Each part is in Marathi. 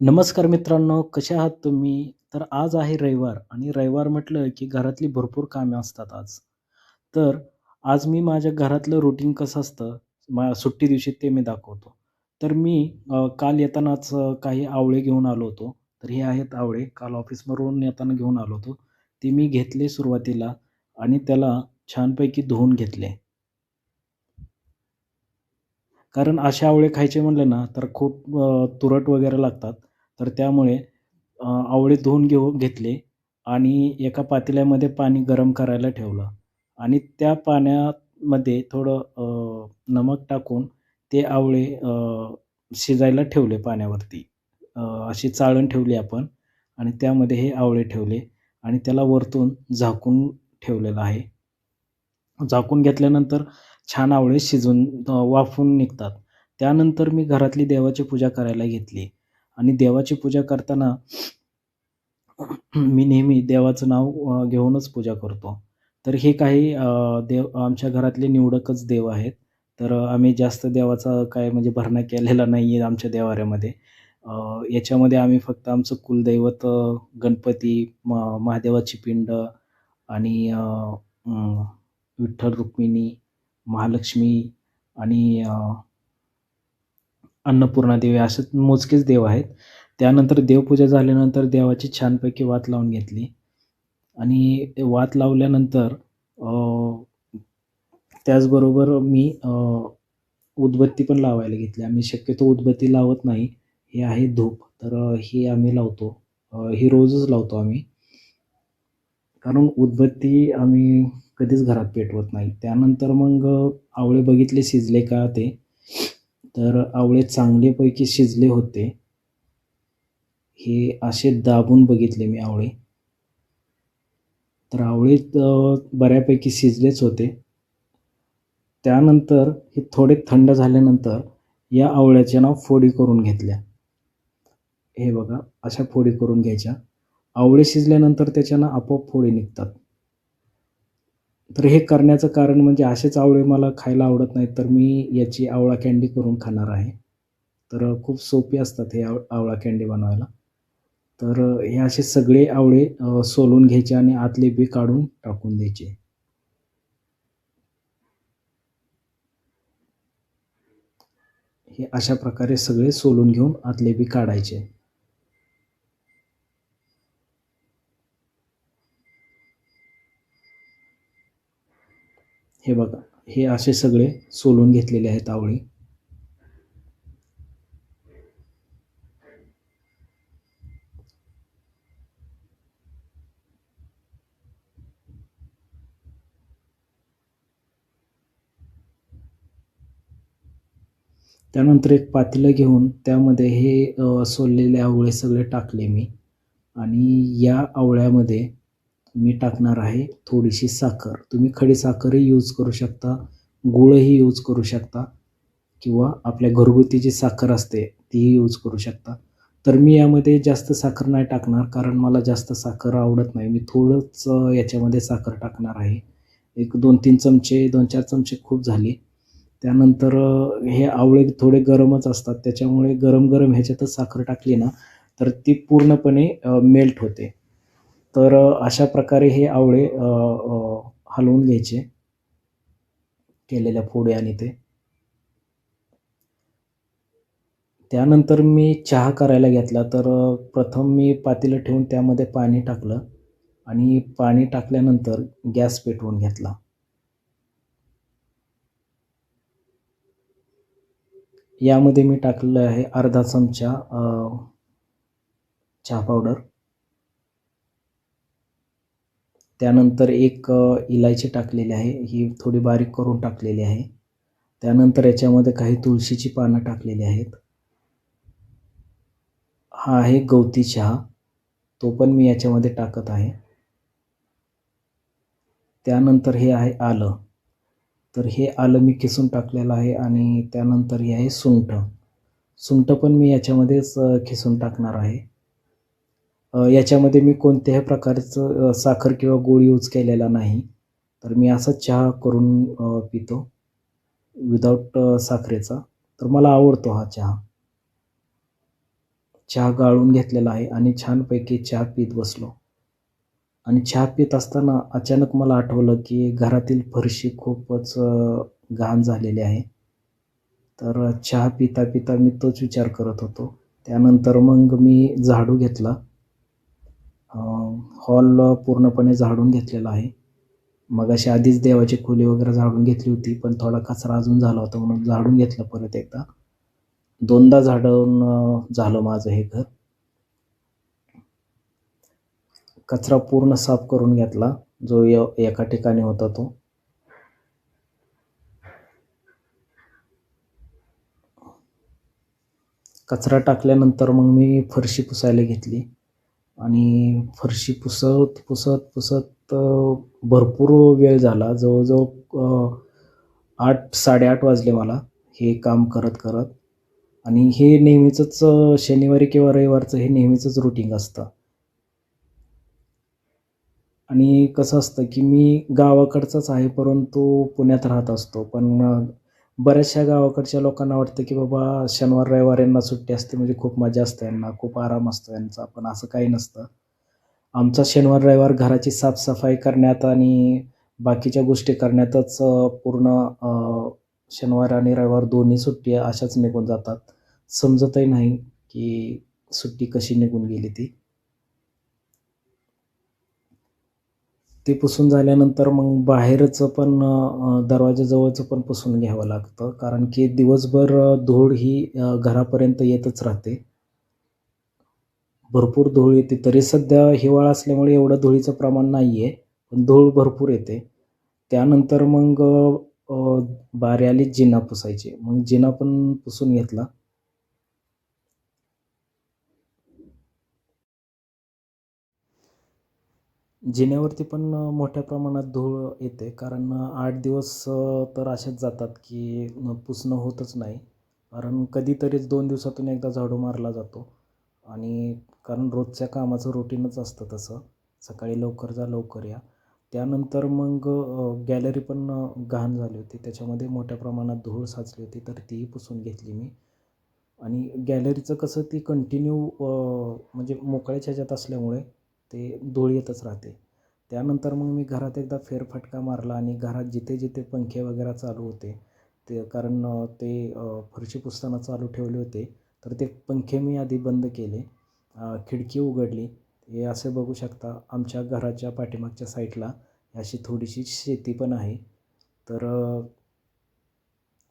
नमस्कार मित्रांनो, कसे आहात तुम्ही? तर आज आहे रविवार आणि रविवार म्हटलं की घरातली भरपूर कामे असतात आज. तर आज मी माझ्या घरातलं रुटीन कसं असतं, मा सुट्टी दिवशी ते मी दाखवतो. तर मी काल येतानाच काही आवळे घेऊन आलो होतो. तर हे आहेत आवळे. काल ऑफिसवरून येताना घेऊन आलो होतो. ते मी घेतले सुरुवातीला आणि त्याला छानपैकी धुवून घेतले. कारण असे आवळे खायचे म्हणले ना, तर खूप तुरट वगैरे लागतात. तर त्यामुळे आवळे धुवून घेऊ घेतले आणि एका पातेल्यामध्ये पाणी गरम करायला ठेवलं आणि त्या पाण्यामध्ये थोडं नमक टाकून ते आवळे शिजायला ठेवले पाण्यावरती. अशी चाळण ठेवली आपण आणि त्यामध्ये हे आवळे ठेवले आणि त्याला वरतून झाकून ठेवलेलं आहे. झाकून घेतल्यानंतर छान आवळे शिजून वाफून निघतात. त्यानंतर मी घरातली देवाची पूजा करायला घेतली आणि देवाची पूजा करताना मी नेहमी देवाचं नाव घेऊनच पूजा करतो. तर हे काही देव आमच्या घरातले निवडकच देव आहेत. तर आम्ही जास्त देवाचा काय म्हणजे भरणा केलेला नाही आहे आमच्या देवाऱ्यामध्ये. याच्यामध्ये आम्ही फक्त आमचं कुलदैवत गणपती, म महादेवाची पिंड आणि विठ्ठल रुक्मिणी, महालक्ष्मी आणि अन्नपूर्णा देवी असे मोजकेच देव आहेत. त्यानंतर देवपूजा झाल्यानंतर देवाची छानपैकी वात लावून घेतली आणि वात लावल्यानंतर त्याचबरोबर मी उदबत्ती पण लावायला घेतली. आम्ही शक्यतो उदबत्ती लावत नाही. हे आहे धूप. तर ही हे आम्ही लावतो. ही हे रोजच लावतो आम्ही. कारण उदबत्ती आम्ही कधीच घरात पेटवत नाही. त्यानंतर मग आवळे बघितले शिजले का ते. तर आवळे चांगल्यापैकी शिजले होते. हे असे दाबून बघितले मी आवळे. तर आवळे बऱ्यापैकी शिजलेच होते. त्यानंतर हे थोडे थंड झाल्यानंतर या आवळ्याच्या नाव फोडी करून घेतल्या. हे बघा, अशा फोडी करून घ्यायच्या. आवळे शिजल्यानंतर त्याच्यानं आपोआप फोडी निघतात. तर हे करण्याचं कारण म्हणजे असेच आवळे मला खायला आवडत नाहीत, तर मी याची आवळा कँडी करून खाणार आहे. तर खूप सोपी असतात हे आव आवळा कँडी बनवायला. तर हे असे सगळे आवळे सोलून घ्यायचे आणि आतले बी काढून टाकून द्यायचे. हे अशा प्रकारे सगळे सोलून घेऊन आतले बी काढायचे. हे बघा, हे असे सगळे सोलून घेतलेले आहेत आवळे. त्यानंतर एक पातेलं घेऊन त्यामध्ये हे सोललेले आवळे सगळे टाकले मी आणि या आवळ्यामध्ये मी टाकणार आहे थोडीशी साखर. तुम्ही खडी साखरही यूज करू शकता, गूळही यूज करू शकता किंवा आपल्या घरगुती जी साखर असते तीही यूज करू शकता. तर मी यामध्ये जास्त साखर नाही टाकणार कारण मला जास्त साखर आवडत नाही. मी थोडंच याच्यामध्ये साखर टाकणार आहे. एक 2-3 चमचे, 2-4 चमचे खूप झाले. त्यानंतर हे आवळे थोडे गरमच असतात. त्याच्यामुळे गरम-गरम ह्याच्यातच साखर टाकली ना, तर ती पूर्णपणे मेल्ट होते. तर अशा प्रकारे हे आवळे हलवून घ्यायचे. केलेल्या फोडे आणि ते. त्यानंतर मी चहा करायला घेतला. तर प्रथम मी पातेलं ठेवून त्यामध्ये पाणी टाकलं आणि पाणी टाकल्यानंतर गॅस पेटवून घेतला. यामध्ये मी टाकलेलं आहे अर्धा चमचा चहा पावडर. त्यानंतर एक इलायची टाकलेली आहे. ही थोडी बारीक करून टाकलेली आहे. त्यानंतर याच्यामध्ये काही तुळशीची पानं टाकलेली आहेत. हा आहे गवती चहा. तो पण मी याच्यामध्ये टाकत आहे. त्यानंतर हे आहे आलं. तर हे आलं मी किसून टाकलेलं आहे आणि त्यानंतर हे आहे सुंठ. सुंठ पण मी याच्यामध्येच खिसून टाकणार आहे. याच्यामध्ये मी कोणत्याही प्रकारचं साखर किंवा गूळ यूज केलेला नाही. तर मी असा चहा करून पितो विदाऊट साखरेचा. तर मला आवडतो हा चहा. चहा गाळून घेतलेला आहे आणि छानपैकी चहा पीत बसलो आणि चहा पीत असताना अचानक मला आठवलं की घरातील फरशी खूपच घाण झालेली आहे तर चहा पिता पिता मी तोच विचार करत होतो त्यानंतर मग मी झाडू घेतला हॉल पूर्णपणे झाडून घेतलेला आहे. मग अशी आधीच देवाची खोली वगैरे झाडून घेतली होती पण थोडा कचरा अजून झाला होता म्हणून झाडून घेतलं परत एकदा. दोनदा झाडून झालं माझं हे घर. कचरा पूर्ण साफ करून घेतला जो य एका ठिकाणी होता तो. कचरा टाकल्यानंतर मग मी फरशी पुसायला घेतली. आणि फरशी पुसत पुसत पुसत भरपूर वेळ झाला. जवळजवळ आठ साडेआठ वाजले मला हे काम करत करत. आणि हे नेहमीचंच शनिवारी किंवा रविवारचं हे नेहमीचंच रुटीन असतं. आणि कसं असतं की मी गावाकडचाच आहे परंतु पुण्यात राहत असतो. पण बऱ्याचशा गावाकडच्या लोकांना वाटतं की बाबा शनिवार रविवार यांना सुट्टी असते म्हणजे खूप मजा असते यांना खूप आराम असतो यांचा पण असं काही नसतं. आमचा शनिवार रविवार घराची साफसफाई करण्यात आणि बाकीच्या गोष्टी करण्यातच पूर्ण शनिवार आणि रविवार दोन्ही सुट्टी अशाच निघून जातात. समजतही नाही की सुट्टी कशी निघून गेली ती. ते पुसून झाल्यानंतर मग बाहेरचं पण दरवाजाजवळचं पण पुसून घ्यावं लागतं. कारण की दिवसभर धूळ ही घरापर्यंत येतच राहते. भरपूर धूळ येते. तरी सध्या हिवाळा असल्यामुळे एवढं धुळीचं प्रमाण नाही आहे पण धूळ भरपूर येते. त्यानंतर मग बाऱ्याली बारी आली जिना पुसायची. मग जिना पण पुसून घेतला. जिन्यावरती पण मोठ्या प्रमाणात धूळ येते. कारण आठ दिवस तर असेच जातात की पुसणं होतच नाही. कारण कधीतरीच दोन दिवसातून एकदा झाडू मारला जातो. आणि कारण रोजच्या कामाचं रुटीनच असतं तसं. सकाळी लवकर जा लवकर या. त्यानंतर मग गॅलरी पण घाण झाली होती. त्याच्यामध्ये मोठ्या प्रमाणात धूळ साचली होती तर तीही पुसून घेतली मी. आणि गॅलरीचं कसं ती कंटिन्यू म्हणजे मोकळ्याच्या ह्याच्यात असल्यामुळे ते धूळ येतच राहते. त्यानंतर मग मी घरात एकदा फेरफटका मारला आणि घरात जिथे जिथे पंखे वगैरे चालू होते ते कारण ते फरशी पुसताना चालू ठेवले होते तर ते पंखे मी आधी बंद केले खिडकी उघडली. हे असे बघू शकता आमच्या घराच्या पाठीमागच्या साईडला अशी थोडीशी शेती पण आहे. तर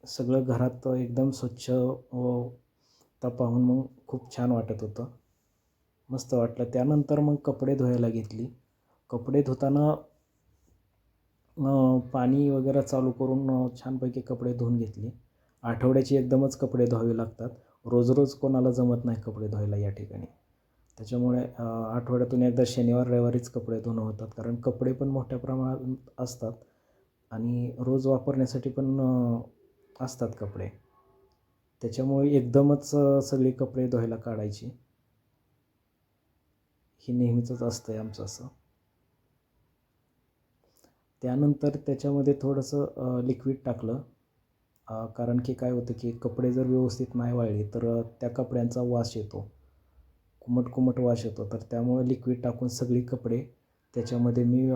सगळं घरात एकदम स्वच्छ ता पाहून मग खूप छान वाटत होतं. मस्त वाटलं. त्यानंतर मग कपडे धुवायला घेतली. कपडे धुताना पाणी वगैरे चालू करून छानपैकी कपडे धुवून घेतली. आठवड्याची एकदमच कपडे धुवावे लागतात. रोज रोज कोणाला जमत नाही कपडे धुवायला या ठिकाणी. त्याच्यामुळे आठवड्यातून एकदा शनिवार रविवारीच कपडे धुणं होतात. कारण कपडे पण मोठ्या प्रमाणात असतात आणि रोज वापरण्यासाठी पण असतात कपडे. त्याच्यामुळे एकदमच सगळे सगळी कपडे धुवायला काढायची. ही नेहमीचंच असतं आहे आमचं असं. त्यानंतर त्याच्यामध्ये थोडंसं लिक्विड टाकलं. कारण की काय होतं की कपडे जर व्यवस्थित नाही वाळले तर त्या कपड्यांचा वास येतो. कुमट कुमट वास येतो. तर त्यामुळे लिक्विड टाकून सगळी कपडे त्याच्यामध्ये मी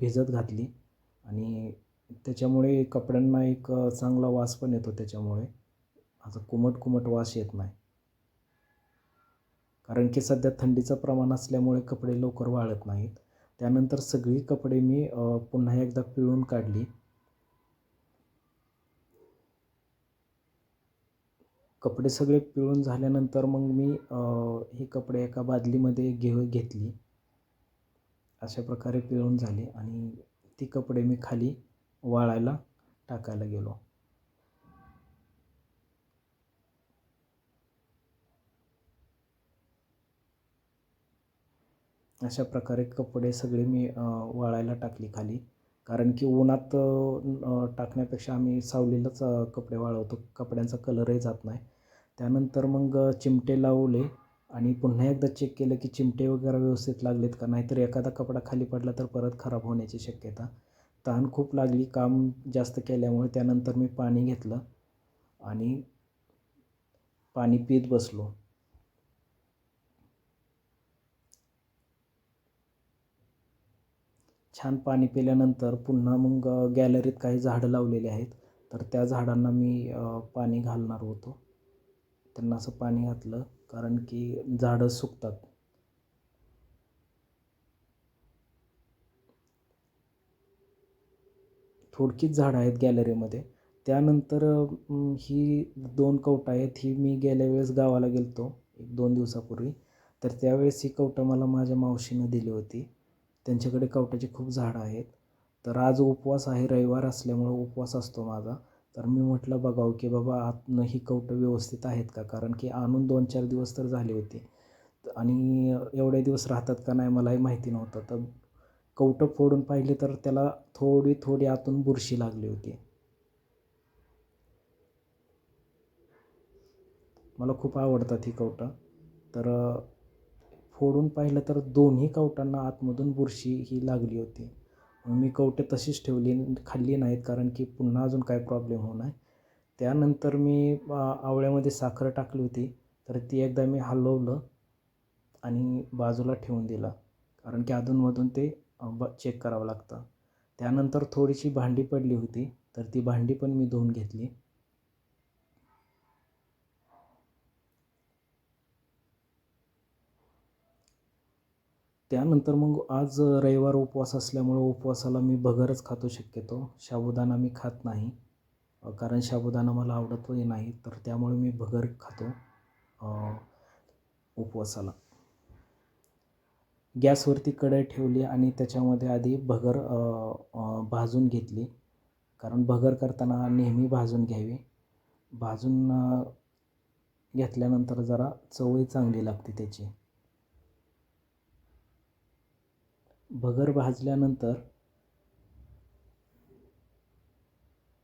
भिजत घातली. आणि त्याच्यामुळे कपड्यांना एक चांगला वास पण येतो त्याच्यामुळे. असं कुमट कुमट वास येत नाही. कारण की सध्या थंडीचं प्रमाण असल्यामुळे कपडे लवकर वाळत नाहीत. त्यानंतर सगळी कपडे मी पुन्हा एकदा पिळून काढली. कपडे सगळे पिळून झाल्यानंतर मग मी हे ही कपडे एका बादलीमध्ये घेऊ घेतली. अशा प्रकारे पिळून झाली आणि ती कपडे मी खाली वाळायला टाकायला गेलो. अशा प्रकारे कपडे सगळे मी वाळायला टाकली खाली. कारण की उन्हात टाकण्यापेक्षा आम्ही सावलीलाच कपडे वाळवतो. कपड्यांचा कलरही जात नाही. त्यानंतर मग चिमटे लावले आणि पुन्हा एकदा चेक केलं की चिमटे वगैरे व्यवस्थित लागलेत का? नाहीतर एखादा कपडा खाली पडला तर परत खराब होण्याची शक्यता. तहान खूप लागली. काम जास्त केल्यामुळे त्यानंतर मी पाणी घेतलं आणि पाणी पीत बसलो. छान पाणी पिल्यानंतर पुन्हा मग गॅलरीत काही झाडं लावलेली आहेत. तर त्या झाडांना मी पाणी घालणार होतो. त्यांना असं पाणी घातलं कारण की झाडं सुकतात. थोडकीच झाडं आहेत गॅलरीमध्ये. त्यानंतर ही दोन कवटं आहेत ही मी गेल्या वेळेस गावाला गेलतो होतो एक दोन दिवसापूर्वी. तर त्यावेळेस ही कवटं मला माझ्या मावशीनं दिली होती. त्यांच्याकडे कवट्याचे खूप झाडं आहेत. तर आज उपवास आहे रविवार असल्यामुळं उपवास असतो माझा. तर मी म्हटलं बघावं की बाबा आतनं ही कवटं व्यवस्थित आहेत का? कारण की आणून दोन चार दिवस तर झाले होते. आणि एवढे दिवस राहतात का नाही मलाही माहिती नव्हतं. तर कवटं फोडून पाहिले तर त्याला थोडी थोडी आतून बुरशी लागली होती. मला खूप आवडतात ही कवटं. तर फोडून पाहिलं तर दोन्ही कवटांना आतमधून बुरशी ही लागली होती. मी कवटे तशीच ठेवली खाल्ली नाहीत कारण की पुन्हा अजून काय प्रॉब्लेम होऊ नये. त्यानंतर मी आवळ्यामध्ये साखर टाकली होती. तर ती एकदा मी हलवलं आणि बाजूला ठेवून दिला. कारण की अधूनमधून ते ब चेक करावं लागतं. त्यानंतर थोडीशी भांडी पडली होती. तर ती भांडी पण मी धुवून घेतली. त्यानंतर मग आज रविवार उपवास असल्यामुळं उपवासाला मी भगरच खातो शक्यतो. साबुदाणा मी खात नाही. कारण साबुदाणा मला आवडतही नाही तर त्यामुळे मी भगर खातो उपवासाला. गॅसवरती कढई ठेवली आणि त्याच्यामध्ये आधी भगर भाजून घेतली. कारण भगर करताना नेहमी भाजून घ्यावी. भाजून घेतल्यानंतर जरा चवही चांगली लागते त्याची. भगर भाजल्यानंतर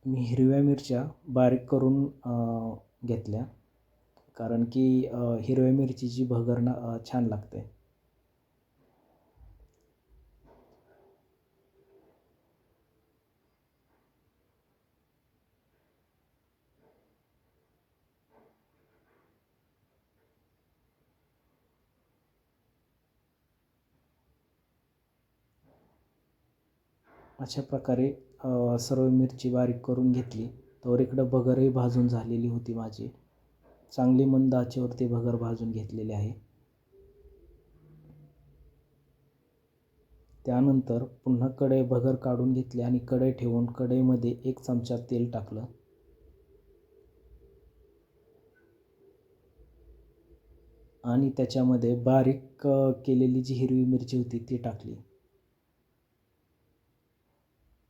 मी हिरव्या मिरच्या बारीक करून घेतल्या. कारण की हिरव्या मिरचीची भगर ना छान लागते. अशा प्रकारे सर्व मिरची बारीक करून घेतली. तर इकडं भगरही भाजून झालेली होती माझी. चांगली मंद आचेवरती भगर भाजून घेतलेली आहे. त्यानंतर पुन्हा कढई भगर काढून घेतली आणि कढई ठेवून कढईमध्ये एक चमचा तेल टाकलं. आणि त्याच्यामध्ये बारीक केलेली जी हिरवी मिरची होती ती टाकली.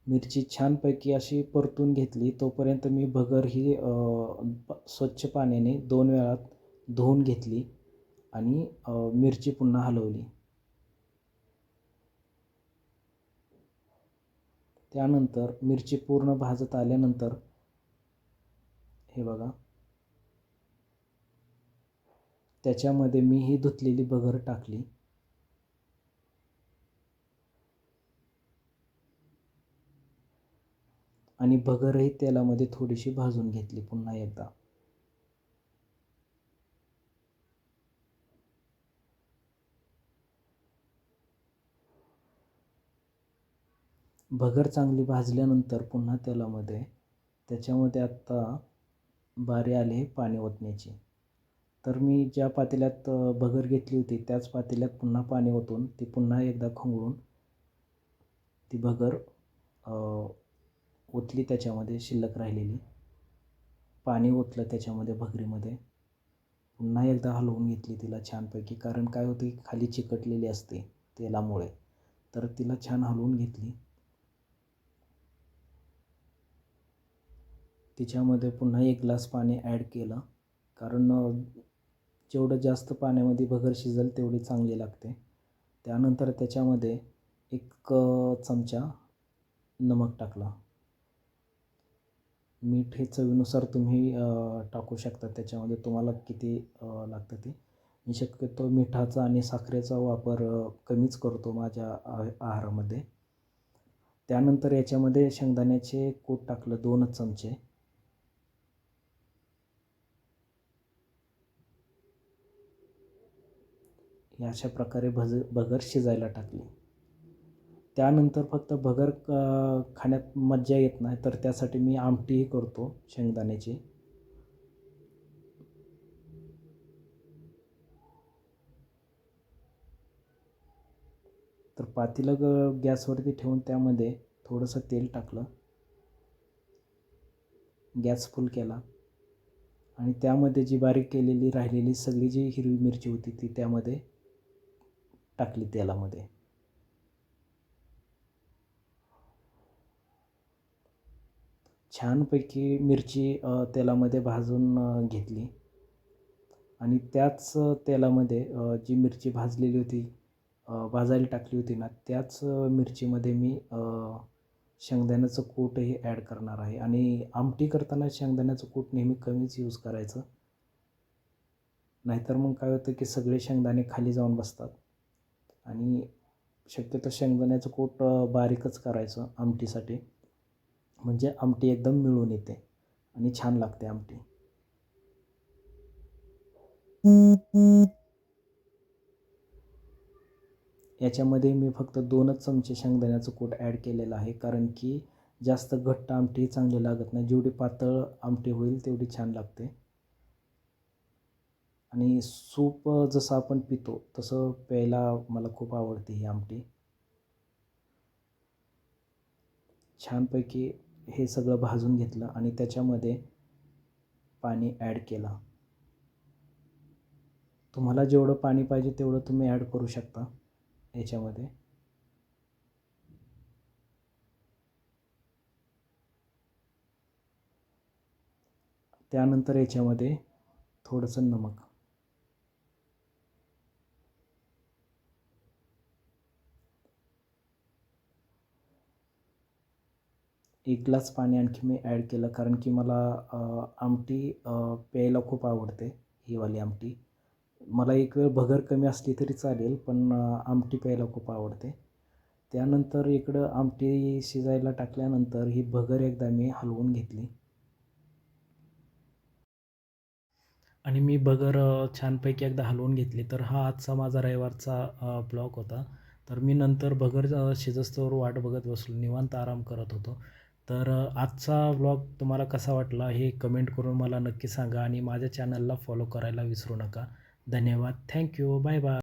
मिरची छानपैकी अशी परतून घेतली तोपर्यंत मी भगर ही स्वच्छ पाण्याने दोन वेळात धुवून घेतली आणि मिरची पुन्हा हलवली. त्यानंतर मिरची पूर्ण भाजत आल्यानंतर हे बघा. त्याच्यामध्ये मी ही धुतलेली बगर टाकली. आणि भगरही तेलामध्ये थोडीशी भाजून घेतली पुन्हा एकदा. भगर चांगली भाजल्यानंतर पुन्हा तेलामध्ये त्याच्यामध्ये आत्ता बारी आले पाणी ओतण्याची. तर मी ज्या पातेल्यात भगर घेतली होती त्याच पातेल्यात पुन्हा पाणी ओतून ती पुन्हा एकदा खंगळून ती भगर ओतली त्याच्यामध्ये शिल्लक राहिलेली. पाणी ओतलं त्याच्यामध्ये भगरीमध्ये. पुन्हा एकदा हलवून घेतली तिला छानपैकी. कारण काय होते खाली चिकटलेली असते तेलामुळे. तर तिला छान हलवून घेतली. तिच्यामध्ये पुन्हा एक ग्लास पाणी ॲड केलं. कारण जेवढं जास्त पाण्यामध्ये भगर शिजेल तेवढी चांगली लागते. त्यानंतर त्याच्यामध्ये एक चमचा नमक टाकला. मीठ हे चवीनुसार तुम्ही टाकू शकता. त्याच्यामध्ये तुम्हाला किती लागतं ते. मी शक्यतो मिठाचा आणि साखरेचा वापर कमीच करतो माझ्या आहारामध्ये. त्यानंतर याच्यामध्ये शेंगदाण्याचे कूट टाकलं दोनच चमचे. अशा प्रकारे भज भगर शिजायला टाकली. त्यानंतर फक्त भगर क खाण्यात मज्जा येत नाही तर त्यासाठी मी आमटीही करतो शेंगदाण्याची. तर पातीला ग गॅसवरती ठेवून त्यामध्ये थोडंसं तेल टाकलं. गॅस फुल केला. आणि त्यामध्ये जी बारीक केलेली राहिलेली सगळी जी हिरवी मिरची होती ती त्यामध्ये टाकली तेलामध्ये. छानपैकी मिरची तेलामध्ये भाजून घेतली. आणि त्याच तेलामध्ये जी मिरची भाजलेली होती भाजायला टाकली होती ना त्याच मिरचीमध्ये मी शेंगदाण्याचं कूटही ॲड करणार आहे. आणि आमटी करताना शेंगदाण्याचं कूट नेहमी कमीच यूज करायचं. नाहीतर मग काय होतं की सगळे शेंगदाणे खाली जाऊन बसतात. आणि शक्यतो शेंगदाण्याचं कूट बारीकच करायचं आमटीसाठी. म्हणजे आमटी एकदम मिळून येते आणि छान लागते आमटी. याच्यामध्ये मी फक्त दोनच चमचे शेंगदाण्याचं कूट ॲड केलेलं आहे कारण की जास्त घट्ट आमटी चांगली लागत नाही. जेवढी पातळ आमटी होईल तेवढी छान लागते. आणि सूप जसं आपण पितो तसं प्यायला मला खूप आवडते ही आमटी. छानपैकी हे सगळं भाजून घेतलं आणि त्याच्यामध्ये पाणी ॲड केलं. तुम्हाला जेवढं पाणी पाहिजे तेवढं तुम्ही ॲड करू शकता याच्यामध्ये. त्यानंतर याच्यामध्ये थोडंसं नमक. एक ग्लास पाणी आणखी मी ॲड केलं कारण की मला आमटी प्यायला खूप आवडते ही वाली आमटी. मला एक वेळ भगर कमी असली तरी चालेल पण आमटी प्यायला खूप आवडते. त्यानंतर इकडं आमटी शिजायला टाकल्यानंतर ही भगर एकदा मी हलवून घेतली. आणि मी भगर छानपैकी एकदा हलवून घेतली. तर हा आजचा माझा रविवारचा ब्लॉग होता. तर मी नंतर भगर शिजस्तवर वाट बघत बसलो निवांत आराम करत होतो. तर आजचा ब्लॉग तुम्हाला कसा वाटला हे कमेंट करून मला नक्की सांगा आणि माझ्या चॅनलला फॉलो करायला विसरू नका. धन्यवाद. Thank you bye bye